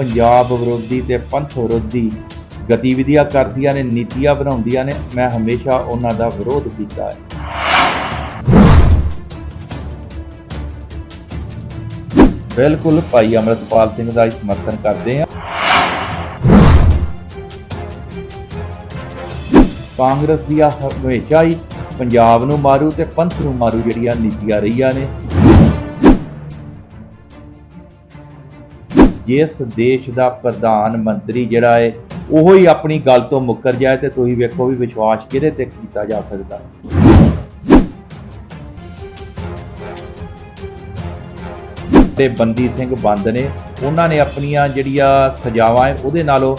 ਪੰਜਾਬ ਵਿਰੋਧੀ ਤੇ ਪੰਥ ਵਿਰੋਧੀ ਗਤੀਵਿਧੀਆਂ ਕਰਦੀਆਂ ਨੇ, ਨੀਤੀਆਂ ਬਣਾਉਂਦੀਆਂ ਨੇ, ਮੈਂ ਹਮੇਸ਼ਾ ਉਹਨਾਂ ਦਾ ਵਿਰੋਧ ਕੀਤਾ ਹੈ। ਬਿਲਕੁਲ, ਭਾਈ ਅਮਰਤਪਾਲ ਸਿੰਘ ਦਾ ਹੀ ਸਮਰਥਨ ਕਰਦੇ ਹਾਂ। ਕਾਂਗਰਸ ਦੀਆਂ ਹਮੇਸ਼ਾ ਹੀ ਪੰਜਾਬ ਨੂੰ ਮਾਰੂ ਤੇ ਪੰਥ ਨੂੰ ਮਾਰੂ ਜਿਹੜੀਆਂ ਨੀਤੀਆਂ ਰਹੀਆਂ ਨੇ। ਜਿਸ ਦੇਸ਼ ਦਾ ਪ੍ਰਧਾਨ ਮੰਤਰੀ ਜਿਹੜਾ ਹੈ ਉਹ ਹੀ ਆਪਣੀ ਗੱਲ ਤੋਂ ਮੁੱਕਰ ਜਾਏ ਤੇ ਤੁਸੀਂ ਵੇਖੋ ਵੀ ਵਿਸ਼ਵਾਸ ਕਿਹਦੇ ਤੇ ਕੀਤਾ ਜਾ ਸਕਦਾ। ਤੇ ਬੰਦੀ ਸਿੰਘ ਬੰਦ ਨੇ, ਉਹਨਾਂ ਨੇ ਆਪਣੀਆਂ ਜਿਹੜੀਆਂ ਸਜ਼ਾਵਾਂ ਹੈ ਉਹਦੇ ਨਾਲੋਂ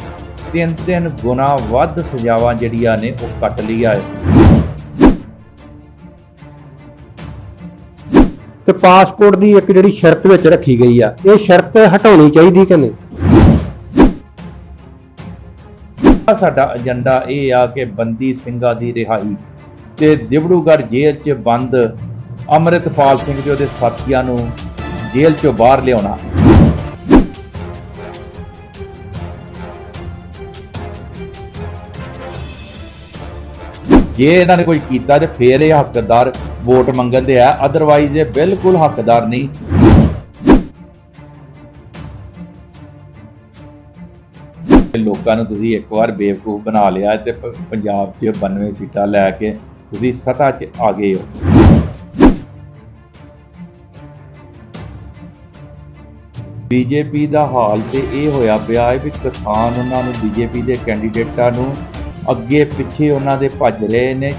ਤਿੰਨ ਤਿੰਨ ਗੁਣਾ ਵੱਧ ਸਜ਼ਾਵਾਂ ਜਿਹੜੀਆਂ ਨੇ ਉਹ ਕੱਟ ਲਈਆਂ ਹੈ ਤੇ ਪਾਸਪੋਰਟ ਦੀ ਇੱਕ ਜਿਹੜੀ ਸ਼ਰਤ ਵਿੱਚ ਰੱਖੀ ਗਈ ਆ, ਇਹ ਸ਼ਰਤ ਹਟਾਉਣੀ ਚਾਹੀਦੀ ਕਿ ਨਹੀਂ? ਸਾਡਾ ਏਜੰਡਾ ਇਹ ਆ ਕਿ ਬੰਦੀ ਸਿੰਘਾਂ ਦੀ ਰਿਹਾਈ ਤੇ ਦਿਬੜੂਗੜ੍ਹ ਜੇਲ੍ਹ 'ਚ ਬੰਦ ਅੰਮ੍ਰਿਤਪਾਲ ਸਿੰਘ ਤੇ ਉਹਦੇ ਸਾਥੀਆਂ ਨੂੰ ਜੇਲ੍ਹ 'ਚੋਂ ਬਾਹਰ ਲਿਆਉਣਾ। ਜੇ ਇਹਨਾਂ ਨੇ ਕੋਈ ਕੀਤਾ ਤੇ ਫੇਰ ਇਹ ਹੱਕਦਾਰ ਵੋਟ ਮੰਗਣ ਦੇ ਆ ਅਦਰਵਾਈਜ਼ ਇਹ ਬਿਲਕੁਲ ਹੱਕਦਾਰ ਨਹੀਂ। ਲੋਕਾਂ ਨੂੰ ਤੁਸੀਂ ਇੱਕ ਵਾਰ ਬੇਵਕੂਫ ਬਣਾ ਲਿਆ ਤੇ ਪੰਜਾਬ 'ਚ 92 ਸੀਟਾਂ ਲੈ ਕੇ ਤੁਸੀਂ ਸੱਤਾ 'ਚ ਆ ਗਏ ਹੋ। ਬੀਜੇਪੀ ਦਾ ਹਾਲ ਤੇ ਇਹ ਹੋਇਆ ਪਿਆ ਹੈ ਵੀ ਕਿਸਾਨ ਉਹਨਾਂ ਨੂੰ ਬੀਜੇਪੀ ਦੇ ਕੈਂਡੀਡੇਟਾਂ ਨੂੰ ਅੱਗੇ ਪਿੱਛੇ ਉਹਨਾਂ ਦੇ ਭੱਜ ਰਹੇ ਨੇ।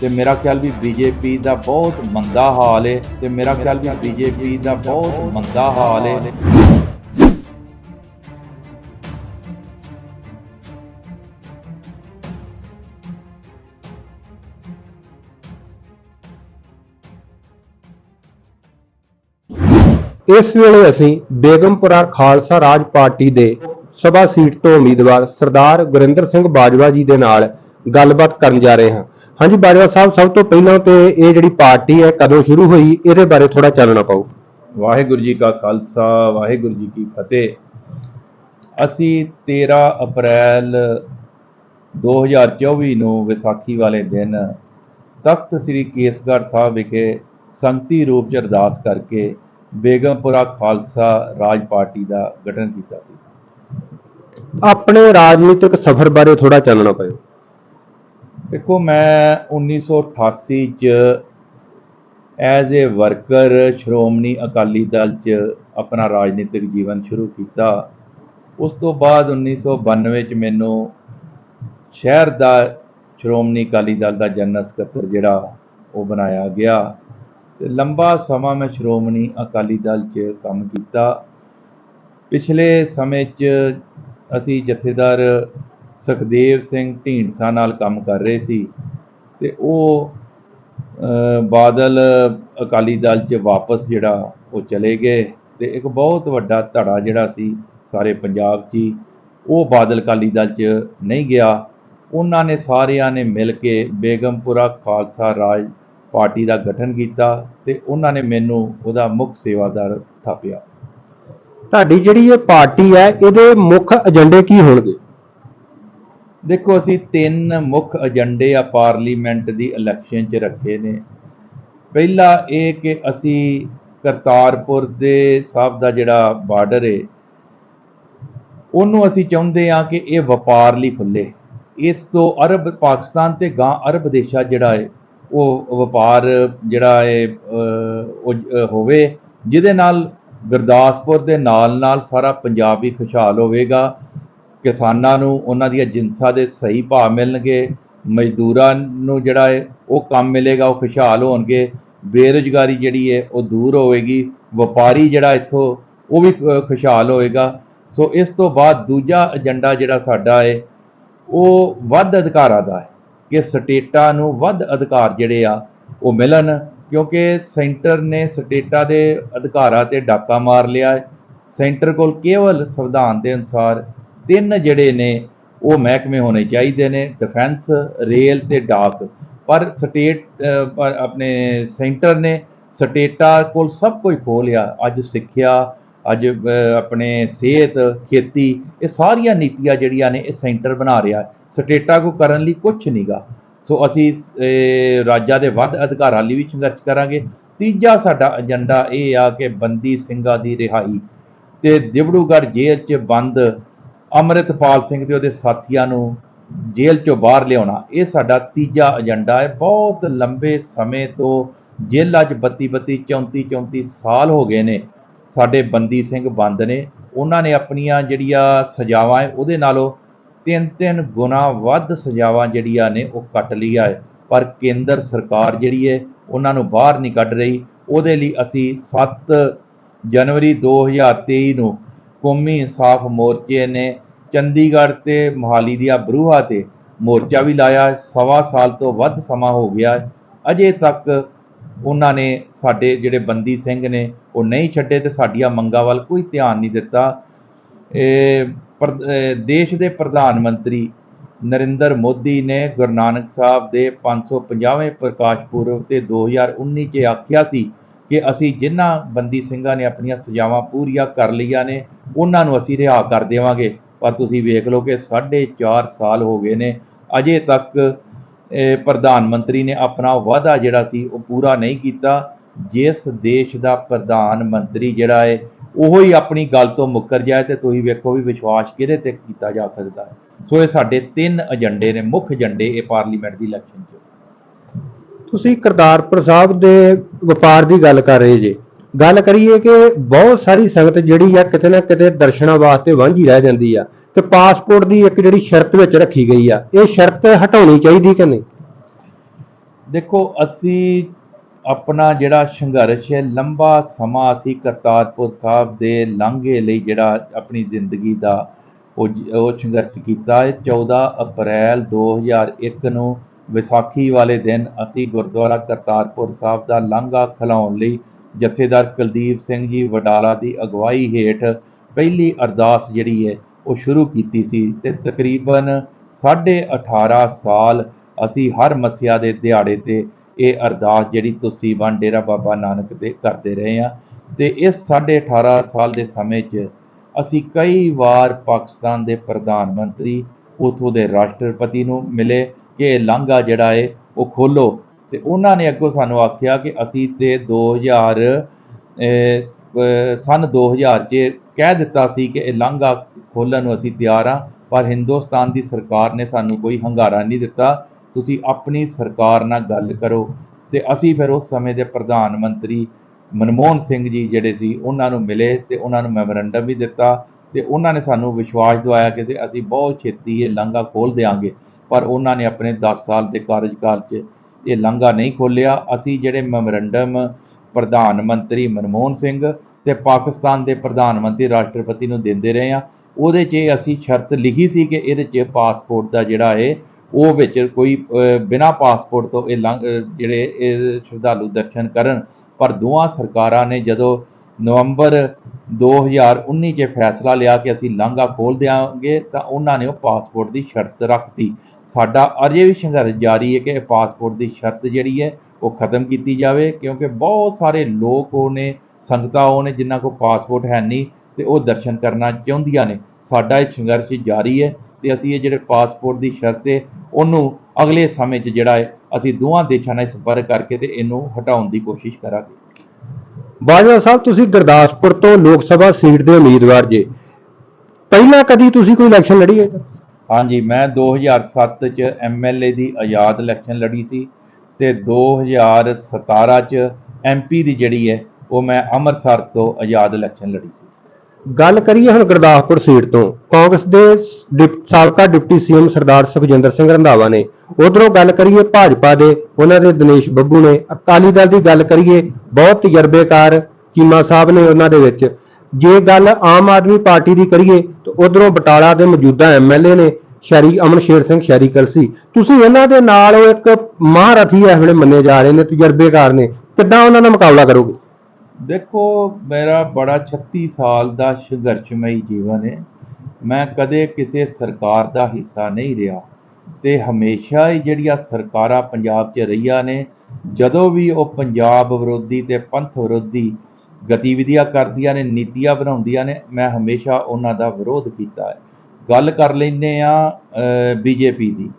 ਤੇ ਮੇਰਾ ਖਿਆਲ ਵੀ ਬੀਜੇਪੀ ਦਾ ਬਹੁਤ ਮੰਦਾ ਹਾਲ ਹੈ ਤੇ ਮੇਰਾ ਖਿਆਲ ਵੀ ਬੀਜੇਪੀ ਦਾ ਬਹੁਤ ਮੰਦਾ ਹਾਲ ਹੈ ਇਸ ਵੇਲੇ ਅਸੀਂ ਬੇਗਮਪੁਰਾ ਖਾਲਸਾ ਰਾਜ ਪਾਰਟੀ ਦੇ ਸਭਾ ਸੀਟ ਤੋਂ ਉਮੀਦਵਾਰ ਸਰਦਾਰ ਗੁਰਿੰਦਰ ਸਿੰਘ ਬਾਜਵਾ ਜੀ ਦੇ ਨਾਲ ਗੱਲਬਾਤ ਕਰਨ ਜਾ ਰਹੇ ਹਾਂ। ਹਾਂਜੀ, ਬਾਜਵਾ ਸਾਹਿਬ, ਸਭ ਤੋਂ ਪਹਿਲਾਂ ਤੇ ਇਹ ਜਿਹੜੀ ਪਾਰਟੀ ਹੈ, ਕਦੋਂ ਸ਼ੁਰੂ ਹੋਈ? ਇਹਦੇ ਬਾਰੇ ਥੋੜਾ ਚਾਨਣਾ ਪਾਓ। ਵਾਹਿਗੁਰੂ ਜੀ ਕਾ ਖਾਲਸਾ, ਵਾਹਿਗੁਰੂ ਜੀ ਕੀ ਫਤਿਹ। ਅਸੀਂ 13 ਅਪ੍ਰੈਲ 2024 ਨੂੰ ਵਿਸਾਖੀ ਵਾਲੇ ਦਿਨ ਤਖਤ ਸ੍ਰੀ ਕੇਸਗੜ੍ਹ ਸਾਹਿਬ ਵਿਖੇ ਸੰਗਤੀ ਰੂਪ ਚ ਅਰਦਾਸ ਕਰਕੇ ਬੇਗਮਪੁਰਾ ਖਾਲਸਾ ਰਾਜ ਪਾਰਟੀ ਦਾ ਗਠਨ ਕੀਤਾ ਸੀ। ਆਪਣੇ ਰਾਜਨੀਤਿਕ ਸਫ਼ਰ ਬਾਰੇ ਥੋੜਾ ਚਾਨਣਾ ਪਾਓ ਦੇਖੋ, ਮੈਂ 1988 ਚ as a worker Shiromani Akali Dal ਚ ਆਪਣਾ ਰਾਜਨੀਤਿਕ ਜੀਵਨ ਸ਼ੁਰੂ ਕੀਤਾ। ਉਸ ਤੋਂ ਬਾਅਦ 1992 ਚ ਮੈਨੂੰ ਸ਼ਹਿਰ ਦਾ ਸ਼੍ਰੋਮਣੀ ਅਕਾਲੀ ਦਲ ਦਾ ਜਨਰਲ ਸਕੱਤਰ ਜਿਹੜਾ, ਉਹ ਬਣਾਇਆ ਗਿਆ। ਤੇ ਲੰਬਾ ਸਮਾਂ ਮੈਂ ਸ਼੍ਰੋਮਣੀ ਅਕਾਲੀ ਦਲ 'ਚ ਕੰਮ ਕੀਤਾ। ਪਿਛਲੇ ਸਮੇਂ 'ਚ ਅਸੀਂ ਜਥੇਦਾਰ ਸੁਖਦੇਵ ਸਿੰਘ ਢੀਂਡਸਾ ਨਾਲ ਕੰਮ ਕਰ ਰਹੇ ਸੀ ਤੇ ਉਹ ਬਾਦਲ ਅਕਾਲੀ ਦਲ 'ਚ ਵਾਪਸ ਜਿਹੜਾ ਉਹ ਚਲੇ ਗਏ ਤੇ ਇੱਕ ਬਹੁਤ ਵੱਡਾ ਧੜਾ ਜਿਹੜਾ ਸੀ ਸਾਰੇ ਪੰਜਾਬ 'ਚ ਹੀ, ਉਹ ਬਾਦਲ ਅਕਾਲੀ ਦਲ 'ਚ ਨਹੀਂ ਗਿਆ। ਉਹਨਾਂ ਨੇ ਸਾਰਿਆਂ ਨੇ ਮਿਲ ਕੇ ਬੇਗਮਪੁਰਾ ਖਾਲਸਾ ਰਾਜ ਪਾਰਟੀ ਦਾ ਗਠਨ ਕੀਤਾ ਤੇ ਉਹਨਾਂ ਨੇ ਮੈਨੂੰ ਉਹਦਾ ਮੁੱਖ ਸੇਵਾਦਾਰ ਥਾਪਿਆ ਤੁਹਾਡੀ ਜਿਹੜੀ ਇਹ ਪਾਰਟੀ ਹੈ, ਇਹਦੇ ਮੁੱਖ ਏਜੰਡੇ ਕੀ ਹੋਣਗੇ? ਦੇਖੋ, ਅਸੀਂ ਤਿੰਨ ਮੁੱਖ ਏਜੰਡੇ ਆ ਪਾਰਲੀਮੈਂਟ ਦੀ ਇਲੈਕਸ਼ਨ 'ਚ ਰੱਖੇ ਨੇ। ਪਹਿਲਾ ਇਹ ਕਿ ਅਸੀਂ ਕਰਤਾਰਪੁਰ ਦੇ ਸਾਹਿਬ ਦਾ ਜਿਹੜਾ ਬਾਰਡਰ ਏ, ਉਹਨੂੰ ਅਸੀਂ ਚਾਹੁੰਦੇ ਆ ਕਿ ਇਹ ਵਪਾਰ ਲਈ ਖੁੱਲੇ ਇਸ ਤੋਂ ਅਰਬ, ਪਾਕਿਸਤਾਨ ਤੇ ਗਾਂ ਅਰਬ ਦੇਸ਼ਾਂ ਜਿਹੜਾ ਹੈ ਉਹ ਵਪਾਰ ਜਿਹੜਾ ਹੈ ਉਹ ਹੋਵੇ, ਜਿਹਦੇ ਨਾਲ ਗੁਰਦਾਸਪੁਰ ਦੇ ਨਾਲ ਨਾਲ ਸਾਰਾ ਪੰਜਾਬ ਵੀ ਖੁਸ਼ਹਾਲ ਹੋਵੇਗਾ। ਕਿਸਾਨਾਂ ਨੂੰ ਉਹਨਾਂ ਦੀਆਂ ਜਿੰਸਾਂ ਦੇ ਸਹੀ ਭਾਅ ਮਿਲਣਗੇ ਮਜ਼ਦੂਰਾਂ ਨੂੰ ਜਿਹੜਾ ਹੈ ਉਹ ਕੰਮ ਮਿਲੇਗਾ ਉਹ ਖੁਸ਼ਹਾਲ ਹੋਣਗੇ। ਬੇਰੁਜ਼ਗਾਰੀ ਜਿਹੜੀ ਹੈ ਉਹ ਦੂਰ ਹੋਵੇਗੀ। ਵਪਾਰੀ ਜਿਹੜਾ ਇੱਥੋਂ ਉਹ ਵੀ ਅ, ਖੁਸ਼ਹਾਲ ਹੋਏਗਾ ਸੋ ਇਸ ਤੋਂ ਬਾਅਦ ਦੂਜਾ ਏਜੰਡਾ ਜਿਹੜਾ ਸਾਡਾ ਹੈ ਉਹ ਵੱਧ ਅਧਿਕਾਰਾਂ ਦਾ ਹੈ ਕਿ ਸਟੇਟਾਂ ਨੂੰ ਵੱਧ ਅਧਿਕਾਰ ਜਿਹੜੇ ਆ ਉਹ ਮਿਲਣ। ਕਿਉਂਕਿ ਸੈਂਟਰ ਨੇ ਸਟੇਟਾਂ ਦੇ ਅਧਿਕਾਰਾਂ ਤੇ ਡਾਕਾ ਮਾਰ ਲਿਆ ਸੈਂਟਰ ਕੋਲ ਕੇਵਲ ਸੰਵਿਧਾਨ ਦੇ ਅਨੁਸਾਰ ਤਿੰਨ ਜਿਹੜੇ ਨੇ, ਉਹ ਮਹਿਕਮੇ ਹੋਣੇ ਚਾਹੀਦੇ ਨੇ, ਡਿਫੈਂਸ, ਰੇਲ ਤੇ ਡਾਕ। ਪਰ ਸਟੇਟ ਆਪਣੇ ਸੈਂਟਰ ਨੇ ਸਟੇਟਾਂ ਕੋਲ ਸਭ ਕੁਝ ਖੋਹ ਲਿਆ। ਅੱਜ ਸਿੱਖਿਆ, ਅੱਜ ਆਪਣੇ ਸਿਹਤ, ਖੇਤੀ, ਇਹ ਸਾਰੀਆਂ ਨੀਤੀਆਂ ਜਿਹੜੀਆਂ ਨੇ, ਇਹ ਸੈਂਟਰ ਬਣਾ ਰਿਹਾ। ਸਟੇਟਾਂ ਕੋ ਕਰਨ ਲਈ ਕੁਝ ਨਹੀਂਗਾ ਸੋ ਅਸੀਂ ਰਾਜਾਂ ਦੇ ਵੱਧ ਅਧਿਕਾਰਾਂ ਲਈ ਵੀ ਸੰਘਰਸ਼ ਕਰਾਂਗੇ। ਤੀਜਾ ਸਾਡਾ ਏਜੰਡਾ ਇਹ ਆ ਕਿ ਬੰਦੀ ਸਿੰਘਾਂ ਦੀ ਰਿਹਾਈ ਤੇ ਦਿਬੜੂਗੜ੍ਹ ਜੇਲ੍ਹ 'ਚ ਬੰਦ ਅੰਮ੍ਰਿਤਪਾਲ ਸਿੰਘ ਤੇ ਉਹਦੇ ਸਾਥੀਆਂ ਨੂੰ ਜੇਲ੍ਹ 'ਚੋਂ ਬਾਹਰ ਲਿਆਉਣਾ, ਇਹ ਸਾਡਾ ਤੀਜਾ ਏਜੰਡਾ ਹੈ। ਬਹੁਤ ਲੰਬੇ ਸਮੇਂ ਤੋਂ ਜੇਲ੍ਹਾਂ 'ਚ 32 32 34 34 ਸਾਲ ਹੋ ਗਏ ਨੇ ਸਾਡੇ ਬੰਦੀ ਸਿੰਘ ਬੰਦ ਨੇ। ਉਹਨਾਂ ਨੇ ਆਪਣੀਆਂ ਜਿਹੜੀਆਂ ਸਜ਼ਾਵਾਂ ਹੈ, ਉਹਦੇ ਨਾਲੋਂ ਤਿੰਨ ਤਿੰਨ ਗੁਣਾ ਵੱਧ ਸਜ਼ਾਵਾਂ ਜਿਹੜੀਆਂ ਨੇ ਉਹ ਕੱਟ ਲਈਆਂ ਹੈ। ਪਰ ਕੇਂਦਰ ਸਰਕਾਰ ਜਿਹੜੀ ਹੈ, ਉਹਨਾਂ ਨੂੰ ਬਾਹਰ ਨਹੀਂ ਕੱਢ ਰਹੀ। ਉਹਦੇ ਲਈ ਅਸੀਂ 7 ਜਨਵਰੀ 2023 ਨੂੰ ਕੌਮੀ ਇਨਸਾਫ ਮੋਰਚੇ ਨੇ ਚੰਡੀਗੜ੍ਹ ਤੇ ਮੋਹਾਲੀ ਦੀਆਂ ਬਰੂਹਾ ਤੇ ਮੋਰਚਾ ਵੀ ਲਾਇਆ ਸਵਾ ਸਾਲ ਤੋਂ ਵੱਧ ਸਮਾਂ ਹੋ ਗਿਆ ਅਜੇ ਤੱਕ ਉਹਨਾਂ ਨੇ ਸਾਡੇ ਜਿਹੜੇ ਬੰਦੀ ਸਿੰਘ ਨੇ, ਉਹ ਨਹੀਂ ਛੱਡੇ ਤੇ ਸਾਡੀਆਂ ਮੰਗਾਂ ਵੱਲ ਕੋਈ ਧਿਆਨ ਨਹੀਂ ਦਿੱਤਾ। ਇਹ ਦੇਸ਼ ਦੇ ਪ੍ਰਧਾਨ ਮੰਤਰੀ ਨਰਿੰਦਰ ਮੋਦੀ ਨੇ ਗੁਰੂ ਨਾਨਕ ਸਾਹਿਬ ਦੇ 550ਵੇਂ ਪ੍ਰਕਾਸ਼ ਪੁਰਬ ਤੇ 2019 'ਚ ਆਖਿਆ ਸੀ ਕਿ ਅਸੀਂ ਜਿਨ੍ਹਾਂ ਬੰਦੀ ਸਿੰਘਾਂ ਨੇ ਆਪਣੀਆਂ ਸਜ਼ਾਵਾਂ ਪੂਰੀਆਂ ਕਰ ਲਈਆਂ ਨੇ, ਉਹਨਾਂ ਨੂੰ ਅਸੀਂ ਰਿਹਾ ਕਰ ਦੇਵਾਂਗੇ। ਪਰ ਤੁਸੀਂ ਵੇਖ ਲਓ ਕਿ 4.5 ਸਾਲ ਹੋ ਗਏ ਨੇ, ਅਜੇ ਤੱਕ ਪ੍ਰਧਾਨ ਮੰਤਰੀ ਨੇ ਆਪਣਾ ਵਾਅਦਾ ਜਿਹੜਾ ਸੀ ਉਹ ਪੂਰਾ ਨਹੀਂ ਕੀਤਾ। ਜਿਸ ਦੇਸ਼ ਦਾ ਪ੍ਰਧਾਨ ਮੰਤਰੀ ਜਿਹੜਾ ਹੈ ਉਹੋ ਹੀ ਆਪਣੀ ਗੱਲ ਤੋਂ ਮੁੱਕਰ ਜਾਏ ਤੇ ਤੁਸੀਂ ਵੇਖੋ ਵੀ ਵਿਸ਼ਵਾਸ ਕਿਹਦੇ ਤੇ ਕੀਤਾ ਜਾ ਸਕਦਾ ਹੈ। ਸੋ ਇਹ ਸਾਡੇ ਤਿੰਨ ਏਜੰਡੇ ਨੇ ਮੁੱਖ ਏਜੰਡੇ ਇਹ ਪਾਰਲੀਮੈਂਟ ਦੀ ਇਲੈਕਸ਼ਨ 'ਚ। ਤੁਸੀਂ ਕਰਤਾਰਪੁਰ ਸਾਹਿਬ ਦੇ ਵਪਾਰ ਦੀ ਗੱਲ ਕਰ ਰਹੇ ਜੇ। ਗੱਲ ਕਰੀਏ ਕਿ ਬਹੁਤ ਸਾਰੀ ਸੰਗਤ ਜਿਹੜੀ ਆ ਕਿਤੇ ਨਾ ਕਿਤੇ ਦਰਸ਼ਨਾਂ ਵਾਸਤੇ ਵਾਂਝੀ ਰਹਿ ਜਾਂਦੀ ਆ ਤੇ ਪਾਸਪੋਰਟ ਦੀ ਇੱਕ ਜਿਹੜੀ ਸ਼ਰਤ ਵਿੱਚ ਰੱਖੀ ਗਈ ਆ ਇਹ ਸ਼ਰਤ ਹਟਾਉਣੀ ਚਾਹੀਦੀ ਕਿ ਨਹੀਂ? ਦੇਖੋ ਅਸੀਂ ਆਪਣਾ ਜਿਹੜਾ ਸੰਘਰਸ਼ ਹੈ, ਲੰਬਾ ਸਮਾਂ ਅਸੀਂ ਕਰਤਾਰਪੁਰ ਸਾਹਿਬ ਦੇ ਲਾਂਘੇ ਲਈ ਜਿਹੜਾ ਆਪਣੀ ਜ਼ਿੰਦਗੀ ਦਾ ਉਹ ਸੰਘਰਸ਼ ਕੀਤਾ ਹੈ। 14 ਅਪ੍ਰੈਲ 2001 ਨੂੰ ਵਿਸਾਖੀ ਵਾਲੇ ਦਿਨ ਅਸੀਂ ਗੁਰਦੁਆਰਾ ਕਰਤਾਰਪੁਰ ਸਾਹਿਬ ਦਾ ਲਾਂਘਾ ਖਲਾਉਣ ਲਈ ਜਥੇਦਾਰ ਕੁਲਦੀਪ ਸਿੰਘ ਜੀ ਵਡਾਲਾ ਦੀ ਅਗਵਾਈ ਹੇਠ ਪਹਿਲੀ ਅਰਦਾਸ ਜਿਹੜੀ ਹੈ, ਉਹ ਸ਼ੁਰੂ ਕੀਤੀ ਸੀ ਤੇ ਤਕਰੀਬਨ 18.5 ਸਾਲ ਅਸੀਂ ਹਰ ਮੱਸਿਆ ਦੇ ਦਿਹਾੜੇ ਤੇ ਇਹ ਅਰਦਾਸ ਜਿਹੜੀ ਤੁਸੀਂ ਬਣ ਡੇਰਾ ਬਾਬਾ ਨਾਨਕ ਦੇ ਕਰਦੇ ਰਹੇ ਆ। ਤੇ ਇਸ 18.5 ਸਾਲ ਦੇ ਸਮੇਂ 'ਚ ਅਸੀਂ ਕਈ ਵਾਰ ਪਾਕਿਸਤਾਨ ਦੇ ਪ੍ਰਧਾਨ ਮੰਤਰੀ ਉਥੋਂ ਦੇ ਰਾਸ਼ਟਰਪਤੀ ਨੂੰ ਮਿਲੇ ਕਿ ਇਹ ਲਾਂਘਾ ਜਿਹੜਾ ਹੈ ਉਹ ਖੋਲੋ ਤੇ ਉਹਨਾਂ ਨੇ ਅੱਗੋਂ ਸਾਨੂੰ ਆਖਿਆ ਕਿ ਅਸੀਂ ਤੇ 2000 ਅਹ, ਅਹ, ਸਨ 2000 'ਚ ਕਹਿ ਦਿੱਤਾ ਸੀ ਕਿ ਇਹ ਲਾਂਘਾ ਖੋਲ੍ਹਣ ਨੂੰ ਅਸੀਂ ਤਿਆਰ ਹਾਂ ਪਰ ਹਿੰਦੁਸਤਾਨ ਦੀ ਸਰਕਾਰ ਨੇ ਸਾਨੂੰ ਕੋਈ ਹੰਗਾਰਾ ਨਹੀਂ ਦਿੱਤਾ। ਤੁਸੀਂ ਆਪਣੀ ਸਰਕਾਰ ਨਾਲ ਗੱਲ ਕਰੋ ਤੇ ਅਸੀਂ ਫਿਰ ਉਸ ਸਮੇਂ ਦੇ ਪ੍ਰਧਾਨ ਮੰਤਰੀ ਮਨਮੋਹਨ ਸਿੰਘ ਜੀ ਜਿਹੜੇ ਸੀ, ਉਹਨਾਂ ਨੂੰ ਮਿਲੇ ਤੇ ਉਹਨਾਂ ਨੂੰ ਮੈਮੋਰੰਡਮ ਵੀ ਦਿੱਤਾ ਤੇ ਉਹਨਾਂ ਨੇ ਸਾਨੂੰ ਵਿਸ਼ਵਾਸ ਦਿਵਾਇਆ ਕਿ ਅਸੀਂ- ਅਸੀਂ ਬਹੁਤ ਛੇਤੀ ਇਹ ਲਾਂਘਾ ਖੋਲ ਦੇਵਾਂਗੇ ਪਰ ਉਹਨਾਂ ਨੇ ਆਪਣੇ 10 ਸਾਲ ਦੇ ਕਾਰਜਕਾਲ 'ਚ ਇਹ ਲਾਂਘਾ ਨਹੀਂ ਖੋਲ੍ਹਿਆ। ਅਸੀਂ ਜਿਹੜੇ ਮੈਮੋਰੰਡਮ ਪ੍ਰਧਾਨ ਮੰਤਰੀ ਮਨਮੋਹਨ ਸਿੰਘ ਤੇ ਪਾਕਿਸਤਾਨ ਦੇ ਪ੍ਰਧਾਨ ਮੰਤਰੀ ਰਾਸ਼ਟਰਪਤੀ ਨੂੰ ਦਿੰਦੇ ਰਹੇ ਆ ਉਹਦੇ 'ਚ ਇਹ ਅਸੀਂ ਸ਼ਰਤ ਲਿਖੀ ਸੀ ਕਿ ਇਹਦੇ 'ਚ ਪਾਸਪੋਰਟ ਦਾ ਜਿਹੜਾ ਹੈ ਉਹ ਵਿੱਚ ਕੋਈ ਅਹ, ਬਿਨਾਂ ਪਾਸਪੋਰਟ ਤੋਂ ਇਹ ਲੰਘ ਜਿਹੜੇ ਇਹ ਸ਼ਰਧਾਲੂ ਦਰਸ਼ਨ ਕਰਨ ਪਰ ਦੋਵਾਂ ਸਰਕਾਰਾਂ ਨੇ ਜਦੋਂ ਨਵੰਬਰ 2019 'ਚ ਫੈਸਲਾ ਲਿਆ ਕਿ ਅਸੀਂ ਲਾਂਘਾ ਖੋਲ ਦਿਆਂਗੇ ਤਾਂ ਉਹਨਾਂ ਨੇ ਉਹ ਪਾਸਪੋਰਟ ਦੀ ਸ਼ਰਤ ਰੱਖਤੀ ਸਾਡਾ ਅਜੇ ਵੀ ਸੰਘਰਸ਼ ਜਾਰੀ ਹੈ ਕਿ ਇਹ ਪਾਸਪੋਰਟ ਦੀ ਸ਼ਰਤ ਜਿਹੜੀ ਹੈ ਉਹ ਖਤਮ ਕੀਤੀ ਜਾਵੇ ਕਿਉਂਕਿ ਬਹੁਤ ਸਾਰੇ ਲੋਕ ਉਹ ਨੇ ਸੰਗਤਾਂ ਉਹ ਨੇ ਜਿਨ੍ਹਾਂ ਕੋਲ ਪਾਸਪੋਰਟ ਹੈ ਨਹੀਂ ਤੇ ਉਹ ਦਰਸ਼ਨ ਕਰਨਾ ਚਾਹੁੰਦੀਆਂ ਨੇ। ਸਾਡਾ ਇਹ ਸੰਘਰਸ਼ ਜਾਰੀ ਹੈ। ਤੇ ਅਸੀਂ ਇਹ ਜਿਹੜੇ ਪਾਸਪੋਰਟ ਦੀ ਸ਼ਰਤ ਹੈ ਉਹਨੂੰ ਅਗਲੇ ਸਮੇਂ 'ਚ ਜਿਹੜਾ ਹੈ ਅਸੀਂ ਦੋਵਾਂ ਦੇਸ਼ਾਂ ਨਾਲ ਸੰਪਰਕ ਕਰਕੇ ਤੇ ਇਹਨੂੰ ਹਟਾਉਣ ਦੀ ਕੋਸ਼ਿਸ਼ ਕਰਾਂਗੇ। ਬਾਜਵਾ ਸਾਹਿਬ ਤੁਸੀਂ ਗੁਰਦਾਸਪੁਰ ਤੋਂ ਲੋਕ ਸਭਾ ਸੀਟ ਦੇ ਉਮੀਦਵਾਰ ਜੇ। ਪਹਿਲਾਂ ਕਦੀ ਤੁਸੀਂ ਕੋਈ ਇਲੈਕਸ਼ਨ ਲੜੀ ਹੈ? ਹਾਂਜੀ ਮੈਂ 2007 ਚ ਐਮਐਲਏ ਦੀ ਆਜ਼ਾਦ ਇਲੈਕਸ਼ਨ ਲੜੀ ਸੀ ਤੇ 2017 ਚ ਐਮਪੀ ਦੀ ਜਿਹੜੀ ਹੈ ਉਹ ਮੈਂ ਅੰਮ੍ਰਿਤਸਰ ਤੋਂ ਆਜ਼ਾਦ ਇਲੈਕਸ਼ਨ ਲੜੀ ਸੀ। ਗੱਲ ਕਰੀਏ ਹੁਣ ਗੁਰਦਾਸਪੁਰ ਸੀਟ ਤੋਂ, ਕਾਂਗਰਸ ਦੇ ਡਿਪ- ਸਾਬਕਾ ਡਿਪਟੀ ਸੀਐਮ ਸਰਦਾਰ ਸੁਖਜਿੰਦਰ ਸਿੰਘ ਰੰਧਾਵਾ ਨੇ। ਉਧਰੋਂ ਗੱਲ ਕਰੀਏ ਭਾਜਪਾ ਦੇ, ਉਹਨਾਂ ਦੇ ਦਿਨੇਸ਼ ਬੱਬੂ ਨੇ। ਅਕਾਲੀ ਦਲ ਦੀ ਗੱਲ ਕਰੀਏ, ਬਹੁਤ ਤਜਰਬੇਕਾਰ ਚੀਮਾ ਸਾਹਿਬ ਨੇ ਉਹਨਾਂ ਦੇ ਵਿੱਚ। ਜੇ ਗੱਲ ਆਮ ਆਦਮੀ ਪਾਰਟੀ ਦੀ ਕਰੀਏ, ਤਾਂ ਉਧਰੋਂ ਬਟਾਲਾ ਦੇ ਮੌਜੂਦਾ ਐਮਐਲਏ ਨੇ ਸ਼ਰੀ ਅਮਨ ਸ਼ੇਰ ਸਿੰਘ ਸ਼ੈਰੀ ਕਲਸੀ ਤੁਸੀਂ ਇਹਨਾਂ ਦੇ ਨਾਲ ਉਹ ਇੱਕ ਮਹਾਰਥੀ ਇਸ ਵੇਲੇ ਮੰਨੇ ਜਾ ਰਹੇ ਨੇ, ਤਜਰਬੇਕਾਰ ਨੇ। ਕਿੱਦਾਂ ਉਹਨਾਂ ਦਾ ਮੁਕਾਬਲਾ ਕਰੋਗੇ? ਦੇਖੋ, ਮੇਰਾ ਬੜਾ 36 ਸਾਲ ਦਾ ਸੰਘਰਸ਼ਮਈ ਜੀਵਨ ਹੈ। ਮੈਂ ਕਦੇ ਕਿਸੇ ਸਰਕਾਰ ਦਾ ਹਿੱਸਾ ਨਹੀਂ ਰਿਹਾ ਅਤੇ ਹਮੇਸ਼ਾ ਹੀ ਜਿਹੜੀਆਂ ਸਰਕਾਰਾਂ ਪੰਜਾਬ 'ਚ ਰਹੀਆਂ ਨੇ, ਜਦੋਂ ਵੀ ਉਹ ਪੰਜਾਬ ਵਿਰੋਧੀ ਅਤੇ ਪੰਥ ਵਿਰੋਧੀ ਗਤੀਵਿਧੀਆਂ ਕਰਦੀਆਂ ਨੇ, ਨੀਤੀਆਂ ਬਣਾਉਂਦੀਆਂ ਨੇ, ਮੈਂ ਹਮੇਸ਼ਾ ਉਹਨਾਂ ਦਾ ਵਿਰੋਧ ਕੀਤਾ ਹੈ। ਗੱਲ ਕਰ ਲੈਂਦੇ ਆ ਬੀਜੇਪੀ ਦੀ।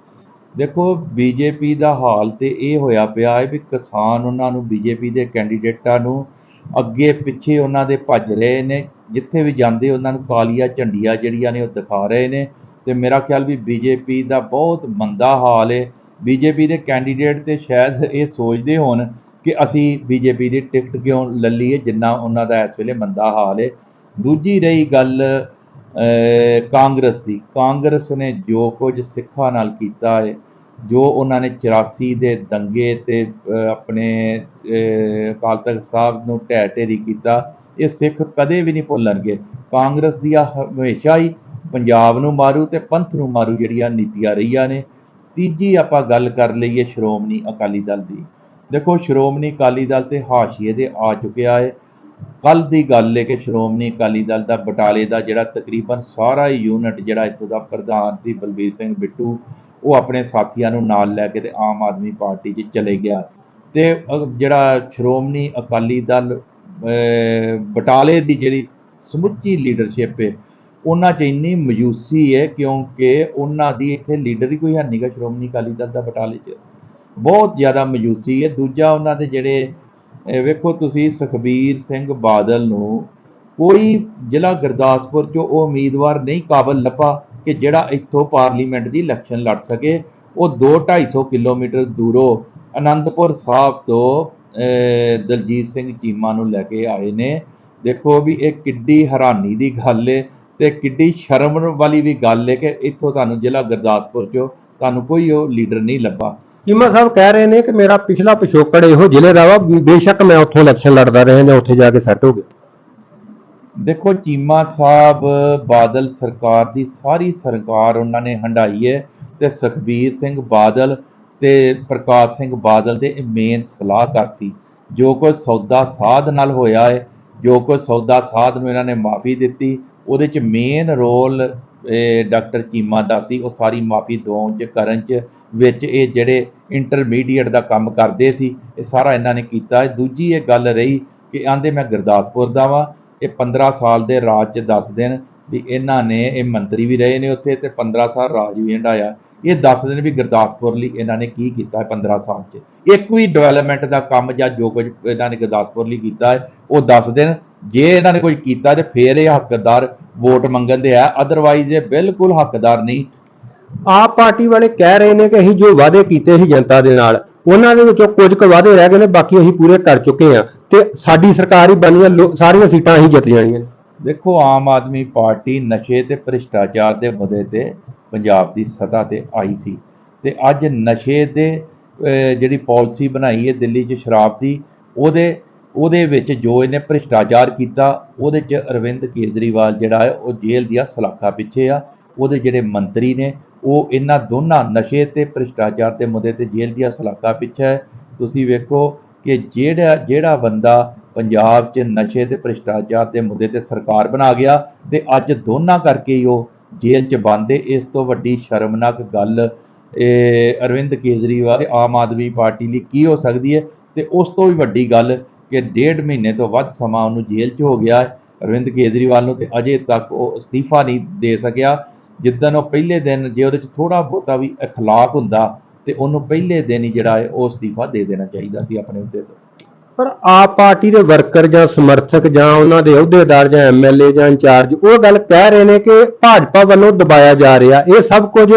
ਦੇਖੋ ਬੀਜੇਪੀ ਦਾ ਹਾਲ ਤੇ ਇਹ ਹੋਇਆ ਪਿਆ ਹੈ ਵੀ ਕਿਸਾਨ ਉਹਨਾਂ ਨੂੰ ਬੀਜੇਪੀ ਦੇ ਕੈਂਡੀਡੇਟਾਂ ਨੂੰ ਅੱਗੇ ਪਿੱਛੇ ਉਹਨਾਂ ਦੇ ਭੱਜ ਰਹੇ ਨੇ, ਜਿੱਥੇ ਵੀ ਜਾਂਦੇ ਉਹਨਾਂ ਨੂੰ ਕਾਲੀਆਂ ਝੰਡੀਆਂ ਜਿਹੜੀਆਂ ਨੇ ਉਹ ਦਿਖਾ ਰਹੇ ਨੇ ਤੇ ਮੇਰਾ ਖਿਆਲ ਵੀ ਬੀਜੇਪੀ ਦਾ ਬਹੁਤ ਮੰਦਾ ਹਾਲ ਹੈ ਬੀਜੇਪੀ ਦੇ ਕੈਂਡੀਡੇਟ ਤੇ ਸ਼ਾਇਦ ਇਹ ਸੋਚਦੇ ਹੋਣ ਕਿ ਅਸੀਂ ਬੀਜੇਪੀ ਦੀ ਟਿਕਟ ਕਿਉਂ ਲੱਲੀਏ ਜਿੰਨਾ ਉਹਨਾਂ ਦਾ ਇਸ ਵੇਲੇ ਮੰਦਾ ਹਾਲ ਹੈ ਦੂਜੀ ਰਹੀ ਗੱਲ ਕਾਂਗਰਸ ਦੀ। ਕਾਂਗਰਸ ਨੇ ਜੋ ਕੁਝ ਸਿੱਖਾਂ ਨਾਲ ਕੀਤਾ ਹੈ ਜੋ ਉਹਨਾਂ ਨੇ 84 ਦੇ ਦੰਗੇ ਤੇ ਆਪਣੇ ਅਕਾਲ ਤਖਤ ਸਾਹਿਬ ਨੂੰ ਢਹਿ ਢੇਰੀ ਕੀਤਾ, ਇਹ ਸਿੱਖ ਕਦੇ ਵੀ ਨਹੀਂ ਭੁੱਲਣਗੇ। ਕਾਂਗਰਸ ਦੀਆਂ ਹਮੇਸ਼ਾ ਹੀ ਪੰਜਾਬ ਨੂੰ ਮਾਰੂ ਤੇ ਪੰਥ ਨੂੰ ਮਾਰੂ ਜਿਹੜੀਆਂ ਨੀਤੀਆਂ ਰਹੀਆਂ ਨੇ। ਤੀਜੀ ਆਪਾਂ ਗੱਲ ਕਰ ਲਈਏ ਸ਼੍ਰੋਮਣੀ ਅਕਾਲੀ ਦਲ ਦੀ। ਦੇਖੋ, ਸ਼੍ਰੋਮਣੀ ਅਕਾਲੀ ਦਲ ਤੇ ਹਾਸ਼ੀਏ ਦੇ ਆ ਚੁੱਕਿਆ ਹੈ ਕੱਲ ਦੀ ਗੱਲ ਹੈ ਕਿ ਸ਼੍ਰੋਮਣੀ ਅਕਾਲੀ ਦਲ ਦਾ ਬਟਾਲੇ ਦਾ ਜਿਹੜਾ ਤਕਰੀਬਨ ਸਾਰਾ ਹੀ ਯੂਨਿਟ ਜਿਹੜਾ ਇੱਥੋਂ ਦਾ ਪ੍ਰਧਾਨ ਸੀ ਬਲਬੀਰ ਸਿੰਘ ਬਿੱਟੂ ਉਹ ਆਪਣੇ ਸਾਥੀਆਂ ਨੂੰ ਨਾਲ ਲੈ ਕੇ ਤੇ ਆਮ ਆਦਮੀ ਪਾਰਟੀ 'ਚ ਚਲੇ ਗਿਆ। ਤੇ ਜਿਹੜਾ ਸ਼੍ਰੋਮਣੀ ਅਕਾਲੀ ਦਲ ਬਟਾਲੇ ਦੀ ਜਿਹੜੀ ਸਮੁੱਚੀ ਲੀਡਰਸ਼ਿਪ ਹੈ ਉਹਨਾਂ 'ਚ ਇੰਨੀ ਮਯੂਸੀ ਹੈ ਕਿਉਂਕਿ ਉਹਨਾਂ ਦੀ ਇੱਥੇ ਲੀਡਰ ਹੀ ਕੋਈ ਹੈ ਨਹੀਂਗਾ ਸ਼੍ਰੋਮਣੀ ਅਕਾਲੀ ਦਲ ਦਾ ਬਟਾਲੇ 'ਚ। ਬਹੁਤ ਜ਼ਿਆਦਾ ਮਯੂਸੀ ਹੈ ਦੂਜਾ ਉਹਨਾਂ ਦੇ ਜਿਹੜੇ ਵੇਖੋ ਤੁਸੀਂ ਸੁਖਬੀਰ ਸਿੰਘ ਬਾਦਲ ਨੂੰ ਕੋਈ ਜ਼ਿਲ੍ਹਾ ਗੁਰਦਾਸਪੁਰ 'ਚੋਂ ਉਹ ਉਮੀਦਵਾਰ ਨਹੀਂ, ਕਾਬਲ ਲੱਭਾ। ਕਿ ਜਿਹੜਾ ਇੱਥੋਂ ਪਾਰਲੀਮੈਂਟ ਦੀ ਇਲੈਕਸ਼ਨ ਲੜ ਸਕੇ, ਉਹ 2-250 ਕਿਲੋਮੀਟਰ ਦੂਰੋਂ ਅਨੰਦਪੁਰ ਸਾਹਿਬ ਤੋਂ ਦਲਜੀਤ ਸਿੰਘ ਚੀਮਾ ਨੂੰ ਲੈ ਕੇ ਆਏ ਨੇ। ਦੇਖੋ ਵੀ ਇਹ ਕਿੱਡੀ ਹੈਰਾਨੀ ਦੀ ਗੱਲ ਏ ਤੇ ਕਿੱਡੀ ਸ਼ਰਮ ਵਾਲੀ ਵੀ ਗੱਲ ਏ ਕਿ ਇੱਥੋਂ ਤੁਹਾਨੂੰ ਜ਼ਿਲ੍ਹਾ ਗੁਰਦਾਸਪੁਰ 'ਚੋਂ ਤੁਹਾਨੂੰ ਕੋਈ ਉਹ ਲੀਡਰ ਨਹੀਂ ਲੱਭਾ। ਚੀਮਾ ਸਾਹਿਬ ਕਹਿ ਰਹੇ ਨੇ ਕਿ ਮੇਰਾ ਪਿਛਲਾ ਪਿਛੋਕੜ ਇਹੋ ਜ਼ਿਲ੍ਹੇ ਦਾ ਵਾ, ਬੇਸ਼ੱਕ ਮੈਂ ਉੱਥੋਂ ਇਲੈਕਸ਼ਨ ਲੜਦਾ ਰਿਹਾ ਜਾਂ ਉੱਥੇ ਜਾ ਕੇ ਸੈੱਟ ਹੋ ਗਿਆ। ਦੇਖੋ ਚੀਮਾ ਸਾਹਿਬ, ਬਾਦਲ ਸਰਕਾਰ ਦੀ ਸਾਰੀ ਸਰਕਾਰ ਉਹਨਾਂ ਨੇ ਹੰਡਾਈ ਹੈ ਤੇ ਸੁਖਬੀਰ ਸਿੰਘ ਬਾਦਲ ਤੇ ਪ੍ਰਕਾਸ਼ ਸਿੰਘ ਬਾਦਲ ਦੇ ਮੇਨ ਸਲਾਹਕਾਰ ਸੀ। ਜੋ ਕੋਈ ਸੌਦਾ ਸਾਧ ਨਾਲ ਹੋਇਆ ਹੈ, ਜੋ ਕੁਝ ਸੌਦਾ ਸਾਧ ਨੂੰ ਇਹਨਾਂ ਨੇ ਮਾਫੀ ਦਿੱਤੀ, ਉਹਦੇ ਚ ਮੇਨ ਰੋਲ ਡਾਕਟਰ ਚੀਮਾ ਦਾ ਸੀ, ਉਹ ਸਾਰੀ ਮਾਫੀ ਦਿਵਾਉਣ ਚ, ਕਰਨ ਚ, ਵਿੱਚ ਇਹ ਜਿਹੜੇ ਇੰਟਰਮੀਡੀਏਟ ਦਾ ਕੰਮ ਕਰਦੇ ਸੀ, ਇਹ ਸਾਰਾ ਇਹਨਾਂ ਨੇ ਕੀਤਾ ਹੈ। ਦੂਜੀ ਇਹ ਗੱਲ ਰਹੀ ਕਿ ਆਂਦੇ ਮੈਂ ਗੁਰਦਾਸਪੁਰ ਦਾ ਵਾਂ ਇਹ 15 ਸਾਲ ਦੇ ਰਾਜ 'ਚ ਦੱਸ ਦੇਣ ਵੀ ਇਹਨਾਂ ਨੇ ਇਹ ਮੰਤਰੀ ਵੀ ਰਹੇ ਨੇ ਉੱਥੇ ਤੇ 15 ਸਾਲ ਰਾਜ ਵੀ ਹੰਡਾਇਆ ਇਹ ਦੱਸ ਦੇਣ ਵੀ ਗੁਰਦਾਸਪੁਰ ਲਈ ਇਹਨਾਂ ਨੇ ਕੀ ਕੀਤਾ ਹੈ 15 ਸਾਲ 'ਚ। ਇੱਕ ਵੀ ਡਿਵੈਲਪਮੈਂਟ ਦਾ ਕੰਮ ਜਾਂ ਜੋ ਕੁਝ ਇਹਨਾਂ ਨੇ ਗੁਰਦਾਸਪੁਰ ਲਈ ਕੀਤਾ ਹੈ, ਉਹ ਦੱਸ ਦੇਣ ਜੇ ਇਹਨਾਂ ਨੇ ਕੁਝ ਕੀਤਾ ਤੇ ਫੇਰ ਇਹ ਹੱਕਦਾਰ ਵੋਟ ਮੰਗਣ ਦੇ ਆ ਅਦਰਵਾਈਜ਼ ਇਹ ਬਿਲਕੁਲ ਹੱਕਦਾਰ ਨਹੀਂ। ਆਪ ਪਾਰਟੀ ਵਾਲੇ ਕਹਿ ਰਹੇ ਨੇ ਕਿ ਅਸੀਂ ਜੋ ਵਾਅਦੇ ਕੀਤੇ ਸੀ ਜਨਤਾ ਦੇ ਨਾਲ, ਉਹਨਾਂ ਦੇ ਵਿੱਚੋਂ ਕੁਝ ਕੁ ਵਾਅਦੇ ਰਹਿ ਗਏ ਨੇ, ਬਾਕੀ ਅਸੀਂ ਪੂਰੇ ਕਰ ਚੁੱਕੇ ਹਾਂ। ਤੇ ਸਾਡੀ ਸਰਕਾਰ ਹੀ ਬਣੀ ਆ ਲੋ- ਸਾਰੀਆਂ ਸੀਟਾਂ ਅਸੀਂ ਜਿੱਤ ਜਾਣੀਆਂ ਨੇ। ਦੇਖੋ ਆਮ ਆਦਮੀ ਪਾਰਟੀ ਨਸ਼ੇ ਤੇ ਭ੍ਰਿਸ਼ਟਾਚਾਰ ਦੇ ਮੁੱਦੇ ਤੇ ਪੰਜਾਬ ਦੀ ਸਤਾ ਤੇ ਆਈ ਸੀ। ਤੇ ਅੱਜ ਨਸ਼ੇ ਦੇ ਅਹ, ਜਿਹੜੀ ਪਾਲਿਸੀ ਬਣਾਈ ਹੈ ਦਿੱਲੀ 'ਚ ਸ਼ਰਾਬ ਦੀ ਉਹਦੇ ਉਹਦੇ ਵਿੱਚ ਜੋ ਇਹਨੇ ਭ੍ਰਿਸ਼ਟਾਚਾਰ ਕੀਤਾ ਉਹਦੇ 'ਚ ਅਰਵਿੰਦ ਕੇਜਰੀਵਾਲ ਜਿਹੜਾ ਹੈ ਉਹ ਜੇਲ੍ਹ ਦੀਆਂ ਸਲਾਖਾਂ ਪਿੱਛੇ ਆ। ਉਹਦੇ ਜਿਹੜੇ ਮੰਤਰੀ ਨੇ ਉਹ ਇਹਨਾਂ ਦੋਨਾਂ ਨਸ਼ੇ ਤੇ ਭ੍ਰਿਸ਼ਟਾਚਾਰ ਦੇ ਮੁੱਦੇ ਤੇ ਜੇਲ੍ਹ ਦੀਆਂ ਸਲਾਖਾਂ ਪਿੱਛੇ ਹੈ। ਤੁਸੀਂ ਵੇਖੋ ਕਿ ਜਿਹੜਾ ਜਿਹੜਾ ਬੰਦਾ ਪੰਜਾਬ 'ਚ ਨਸ਼ੇ ਤੇ ਭ੍ਰਿਸ਼ਟਾਚਾਰ ਦੇ ਮੁੱਦੇ ਤੇ ਸਰਕਾਰ ਬਣਾ ਗਿਆ ਤੇ ਅੱਜ ਦੋਨਾਂ ਕਰਕੇ ਹੀ ਉਹ ਜੇਲ੍ਹ 'ਚ ਬੰਦ ਹੈ ਇਸ ਤੋਂ ਵੱਡੀ ਸ਼ਰਮਨਾਕ ਗੱਲ ਇਹ ਅਰਵਿੰਦ ਕੇਜਰੀਵਾਲ ਤੇ ਆਮ ਆਦਮੀ ਪਾਰਟੀ ਲਈ ਕੀ ਹੋ ਸਕਦੀ ਹੈ ਤੇ ਉਸ ਤੋਂ ਵੀ ਵੱਡੀ ਗੱਲ ਕਿ ਡੇਢ ਮਹੀਨੇ ਤੋਂ ਵੱਧ ਸਮਾਂ ਉਹਨੂੰ ਜੇਲ੍ਹ 'ਚ ਹੋ ਗਿਆ ਹੈ ਅਰਵਿੰਦ ਕੇਜਰੀਵਾਲ ਨੂੰ ਤੇ ਅਜੇ ਤੱਕ ਉਹ ਅਸਤੀਫਾ ਨਹੀਂ ਦੇ ਸਕਿਆ ਜਿੱਦਣ ਉਹ ਪਹਿਲੇ ਦਿਨ ਜੇ ਉਹਦੇ 'ਚ ਥੋੜਾ ਬਹੁਤਾ ਵੀ اخلاق ਹੁੰਦਾ ਤੇ ਉਹਨੂੰ ਪਹਿਲੇ ਦਿਨ ਹੀ ਜਿਹੜਾ ਹੈ ਉਹ ਅਸਤੀਫਾ ਦੇ ਦੇਣਾ ਚਾਹੀਦਾ ਸੀ ਆਪਣੇ ਅਹੁਦੇ ਤੋਂ। ਪਰ ਆਪ ਪਾਰਟੀ ਦੇ ਵਰਕਰ ਜਾਂ ਸਮਰਥਕ ਜਾਂ ਉਹਨਾਂ ਦੇ ਅਹੁਦੇਦਾਰ ਜਾਂ ਐਮਐਲਏ ਜਾਂ ਇੰਚਾਰਜ ਉਹ ਗੱਲ ਕਹਿ ਰਹੇ ਨੇ ਕਿ ਭਾਜਪਾ ਵੱਲੋਂ ਦਬਾਇਆ ਜਾ ਰਿਹਾ ਇਹ ਸਭ ਕੁਝ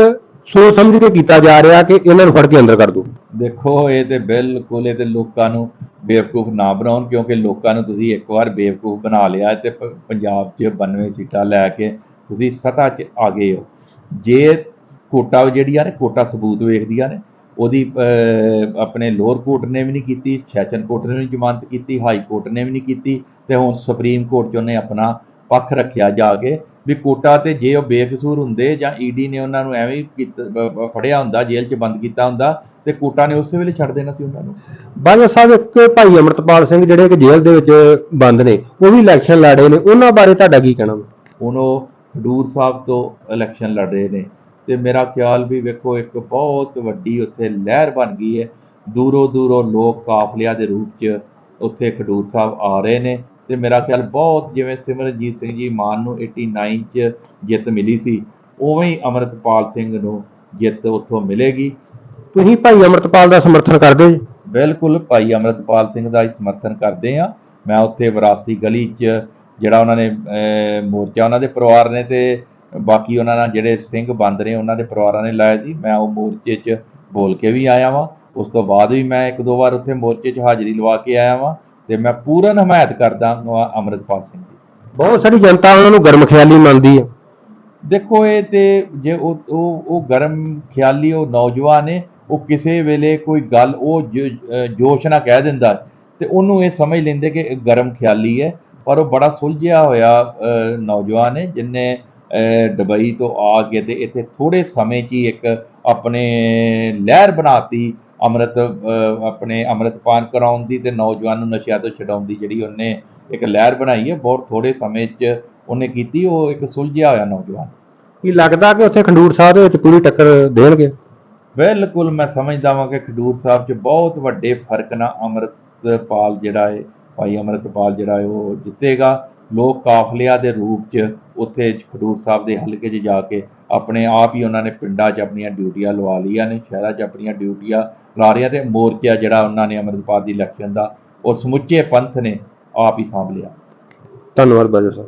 ਸੋਚ ਸਮਝ ਕੇ ਕੀਤਾ ਜਾ ਰਿਹਾ ਕਿ ਇਹਨਾਂ ਨੂੰ ਫੜ ਕੇ ਅੰਦਰ ਕਰ ਦਿਓ ਦੇਖੋ ਇਹ ਤੇ ਬਿਲਕੁਲ ਇਹ ਤੇ ਲੋਕਾਂ ਨੂੰ ਬੇਵਕੂਫ ਨਾ ਬਣਾਉਣ ਕਿਉਂਕਿ ਲੋਕਾਂ ਨੂੰ ਤੁਸੀਂ ਇੱਕ ਵਾਰ ਬੇਵਕੂਫ ਬਣਾ ਲਿਆ ਤੇ ਪੰਜਾਬ 'ਚ 92 ਸੀਟਾਂ ਲੈ ਕੇ ਤੁਸੀਂ ਸੱਤਾ 'ਚ ਆ ਗਏ ਹੋ। ਜੇ ਕੋਟਾ ਜਿਹੜੀਆਂ ਨੇ ਕੋਟਾ ਸਬੂਤ ਵੇਖਦੀਆਂ ਨੇ ਉਹਦੀ ਆਪਣੇ ਲੋਅਰ ਕੋਰਟ ਨੇ ਵੀ ਨਹੀਂ ਕੀਤੀ ਸੈਸ਼ਨ ਕੋਰਟ ਨੇ ਵੀ ਜ਼ਮਾਨਤ ਕੀਤੀ ਹਾਈ ਕੋਰਟ ਨੇ ਵੀ ਨਹੀਂ ਕੀਤੀ ਤੇ ਹੁਣ ਸੁਪਰੀਮ ਕੋਰਟ 'ਚ ਉਹਨੇ ਆਪਣਾ ਪੱਖ ਰੱਖਿਆ ਜਾ ਕੇ ਵੀ ਕੋਟਾ ਤੇ ਜੇ ਉਹ ਬੇਕਸੂਰ ਹੁੰਦੇ ਜਾਂ ਈਡੀ ਨੇ ਉਹਨਾਂ ਨੂੰ ਐਵੇਂ ਫੜਿਆ ਹੁੰਦਾ ਜੇਲ੍ਹ 'ਚ ਬੰਦ ਕੀਤਾ ਹੁੰਦਾ ਤੇ ਕੋਟਾ ਨੇ ਉਸੇ ਵੇਲੇ ਛੱਡ ਦੇਣਾ ਸੀ ਉਹਨਾਂ ਨੂੰ ਬਾਜਵਾ ਸਾਹਿਬ ਇੱਕ ਭਾਈ ਅਮਰਤਪਾਲ ਸਿੰਘ ਜਿਹੜੇ ਕਿ ਜੇਲ੍ਹ ਦੇ ਵਿੱਚ ਬੰਦ ਨੇ ਉਹ ਵੀ ਇਲੈਕਸ਼ਨ ਲੜ ਰਹੇ ਨੇ ਉਹਨਾਂ ਬਾਰੇ ਤੁਹਾਡਾ ਕੀ ਕਹਿਣਾ ਵਾ? ਹੁਣ ਉਹ ਖਡੂਰ ਸਾਹਿਬ ਤੋਂ ਇਲੈਕਸ਼ਨ ਲੜ ਰਹੇ ਨੇ ਤੇ ਮੇਰਾ ਖਿਆਲ ਵੀ ਵੇਖੋ ਇੱਕ ਬਹੁਤ ਵੱਡੀ ਉੱਥੇ ਲਹਿਰ ਬਣ ਗਈ ਹੈ। ਦੂਰੋਂ ਦੂਰੋਂ ਲੋਕ ਕਾਫਲਿਆਂ ਦੇ ਰੂਪ 'ਚ ਉੱਥੇ ਖਡੂਰ ਸਾਹਿਬ ਆ ਰਹੇ ਨੇ ਤੇ ਮੇਰਾ ਖਿਆਲ ਬਹੁਤ ਜਿਵੇਂ ਸਿਮਰਨਜੀਤ ਸਿੰਘ ਜੀ ਮਾਨ ਨੂੰ 89 'ਚ ਜਿੱਤ ਮਿਲੀ ਸੀ ਉਵੇਂ ਹੀ ਅਮਰਤਪਾਲ ਸਿੰਘ ਨੂੰ ਜਿੱਤ ਉੱਥੋਂ ਮਿਲੇਗੀ। ਤੁਸੀਂ ਭਾਈ ਅਮਰਤਪਾਲ ਦਾ ਸਮਰਥਨ ਕਰਦੇ ਹੋ ਜੀ? ਬਿਲਕੁਲ ਭਾਈ ਅਮਰਤਪਾਲ ਸਿੰਘ ਦਾ ਹੀ ਸਮਰਥਨ ਕਰਦੇ ਆ ਮੈਂ ਉੱਥੇ ਵਿਰਾਸਤੀ ਗਲੀ 'ਚ ਜਿਹੜਾ ਉਹਨਾਂ ਨੇ ਮੋਰਚਾ ਉਹਨਾਂ ਦੇ ਪਰਿਵਾਰ ਨੇ ਤੇ ਬਾਕੀ ਉਹਨਾਂ ਨਾਲ ਜਿਹੜੇ ਸਿੰਘ ਬੰਦ ਨੇ ਉਹਨਾਂ ਦੇ ਪਰਿਵਾਰਾਂ ਨੇ ਲਾਇਆ ਸੀ। ਮੈਂ ਉਹ ਮੋਰਚੇ 'ਚ ਬੋਲ ਕੇ ਵੀ ਆਇਆ ਵਾਂ। ਉਸ ਤੋਂ ਬਾਅਦ ਵੀ ਮੈਂ ਇੱਕ ਦੋ ਵਾਰ ਉੱਥੇ ਮੋਰਚੇ 'ਚ ਹਾਜ਼ਰੀ ਲਵਾ ਕੇ ਆਇਆ ਵਾਂ ਤੇ ਮੈਂ ਪੂਰਨ ਹਮਾਇਤ ਕਰਦਾ ਅਮਰਤਪਾਲ ਸਿੰਘ ਦੀ। ਬਹੁਤ ਸਾਰੀ ਜਨਤਾ ਉਹਨਾਂ ਨੂੰ ਗਰਮ ਖਿਆਲੀ ਮੰਨਦੀ ਹੈ। ਦੇਖੋ ਇਹ ਤੇ ਜੇ ਉਹ ਉਹ ਗਰਮ ਖਿਆਲੀ ਉਹ ਨੌਜਵਾਨ ਨੇ ਉਹ ਕਿਸੇ ਵੇਲੇ ਕੋਈ ਗੱਲ ਉਹ ਜੋਸ਼ ਨਾਲ ਕਹਿ ਦਿੰਦਾ ਤੇ ਉਹਨੂੰ ਇਹ ਸਮਝ ਲੈਂਦੇ ਕਿ ਗਰਮ ਖਿਆਲੀ ਹੈ। ਪਰ ਉਹ ਬੜਾ ਸੁਲਝਿਆ ਹੋਇਆ ਨੌਜਵਾਨ ਹੈ ਜਿਨੇ ਦੁਬਈ ਤੋਂ ਆ ਕੇ ਤੇ ਇੱਥੇ ਥੋੜੇ ਸਮੇਂ 'ਚ ਹੀ ਇੱਕ ਆਪਣੇ ਲਹਿਰ ਬਣਾਤੀ ਅੰਮ੍ਰਿਤ ਆਪਣੇ ਅੰਮ੍ਰਿਤਪਾਨ ਕਰਾਉਣ ਦੀ ਤੇ ਨੌਜਵਾਨ ਨੂੰ ਨਸ਼ਿਆਂ ਤੋਂ ਛਡਾਉਣ ਦੀ ਜਿਹੜੀ ਉਹਨੇ ਇੱਕ ਲਹਿਰ ਬਣਾਈ ਹੈ ਬਹੁਤ ਥੋੜੇ ਸਮੇਂ 'ਚ ਉਹਨੇ ਕੀਤੀ ਉਹ ਇੱਕ ਸੁਲਝਿਆ ਹੋਇਆ ਨੌਜਵਾਨ। ਕੀ ਲੱਗਦਾ ਕਿ ਉੱਥੇ ਖੰਡੂਰ ਸਾਹਿਬ ਦੇ ਵਿੱਚ ਪੂਰੀ ਟੱਕਰ ਦੇਣਗੇ? ਬਿਲਕੁਲ ਮੈਂ ਸਮਝਦਾ ਹਾਂ ਕਿ ਖਡੂਰ ਸਾਹਿਬ 'ਚ ਬਹੁਤ ਵੱਡੇ ਫ਼ਰਕ ਨਾਲ ਅੰਮ੍ਰਿਤਪਾਲ ਜਿਹੜਾ ਹੈ ਭਾਈ ਅੰਮ੍ਰਿਤਪਾਲ ਜਿਹੜਾ ਹੈ ਉਹ ਜਿੱਤੇਗਾ। ਲੋਕ ਕਾਫਲਿਆਂ ਦੇ ਰੂਪ 'ਚ ਉੱਥੇ ਖਡੂਰ ਸਾਹਿਬ ਦੇ ਹਲਕੇ 'ਚ ਜਾ ਕੇ ਆਪਣੇ ਆਪ ਹੀ ਉਹਨਾਂ ਨੇ ਪਿੰਡਾਂ 'ਚ ਆਪਣੀਆਂ ਡਿਊਟੀਆਂ ਲਵਾ ਲਈਆਂ ਨੇ, ਸ਼ਹਿਰਾਂ 'ਚ ਆਪਣੀਆਂ ਡਿਊਟੀਆਂ ਲਾ ਰਹੀਆਂ ਤੇ ਮੋਰਚਾ ਜਿਹੜਾ ਉਹਨਾਂ ਨੇ ਅੰਮ੍ਰਿਤਪਾਲ ਦੀ ਇਲੈਕਸ਼ਨ ਦਾ, ਉਹ ਸਮੁੱਚੇ ਪੰਥ ਨੇ ਆਪ ਹੀ ਸਾਂਭ ਲਿਆ। ਧੰਨਵਾਦ ਬਾਜਵਾ ਸਾਹਿਬ।